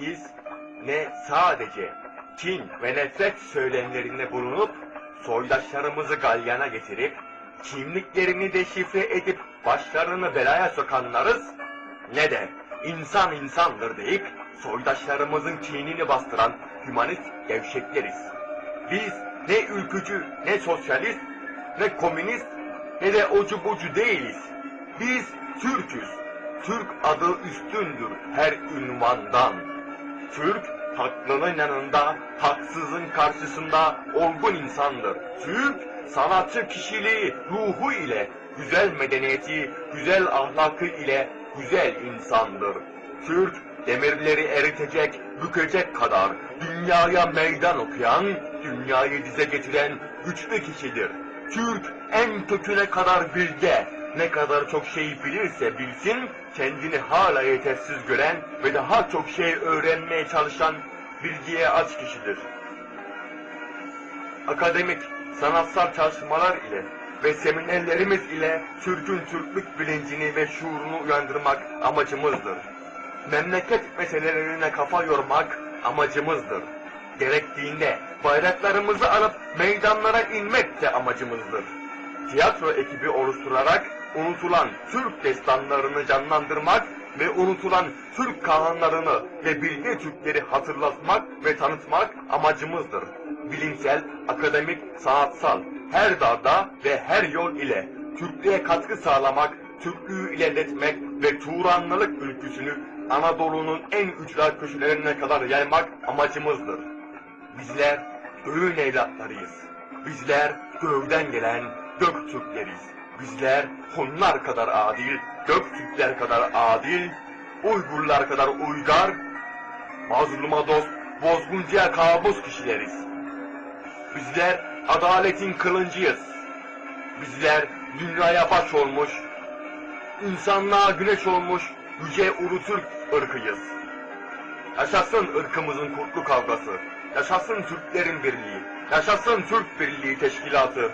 Biz ne sadece kin ve nefret söylemlerinde bulunup soydaşlarımızı galyana getirip kimliklerini deşifre edip başlarını belaya sokanlarız ne de insan insandır deyip soydaşlarımızın kinini bastıran hümanist gevşekleriz. Biz ne ülkücü, ne sosyalist, ne komünist, ne de ocu bucu değiliz. Biz Türk'üz. Türk adı üstündür her ünvandan. Türk, haklının yanında, haksızın karşısında olgun insandır. Türk, sanatçı kişiliği, ruhu ile, güzel medeniyeti, güzel ahlakı ile güzel insandır. Türk, demirleri eritecek, bükecek kadar dünyaya meydan okuyan, dünyayı dize getiren güçlü kişidir. Türk en köküne kadar bilge, ne kadar çok şey bilirse bilsin, kendini hala yetersiz gören ve daha çok şey öğrenmeye çalışan bilgiye aç kişidir. Akademik, sanatsal çalışmalar ile ve seminerlerimiz ile Türk'ün Türklük bilincini ve şuurunu uyandırmak amacımızdır. Memleket meselelerine kafa yormak amacımızdır. Gerektiğinde bayraklarımızı alıp meydanlara inmek de amacımızdır. Tiyatro ekibi oluşturarak unutulan Türk destanlarını canlandırmak ve unutulan Türk kahanlarını ve bilge Türkleri hatırlatmak ve tanıtmak amacımızdır. Bilimsel, akademik, sanatsal her darda ve her yol ile Türklüğe katkı sağlamak, Türklüğü ilerletmek ve Turanlılık ülküsünü Anadolu'nun en ücra köşelerine kadar yaymak amacımızdır. Bizler göğün evlatlarıyız. Bizler göğden gelen Göktürkleriz. Bizler Hunlar kadar adil, Göktürkler kadar adil, Uygurlar kadar uygar, mazluma dost, bozguncuya kabus kişileriz. Bizler adaletin kılıncıyız. Bizler dünyaya baş olmuş, insanlığa güneş olmuş yüce ulu Türk ırkıyız. Yaşasın ırkımızın kurtlu kavgası. Yaşasın Türklerin birliği. Yaşasın Türk Birliği Teşkilatı.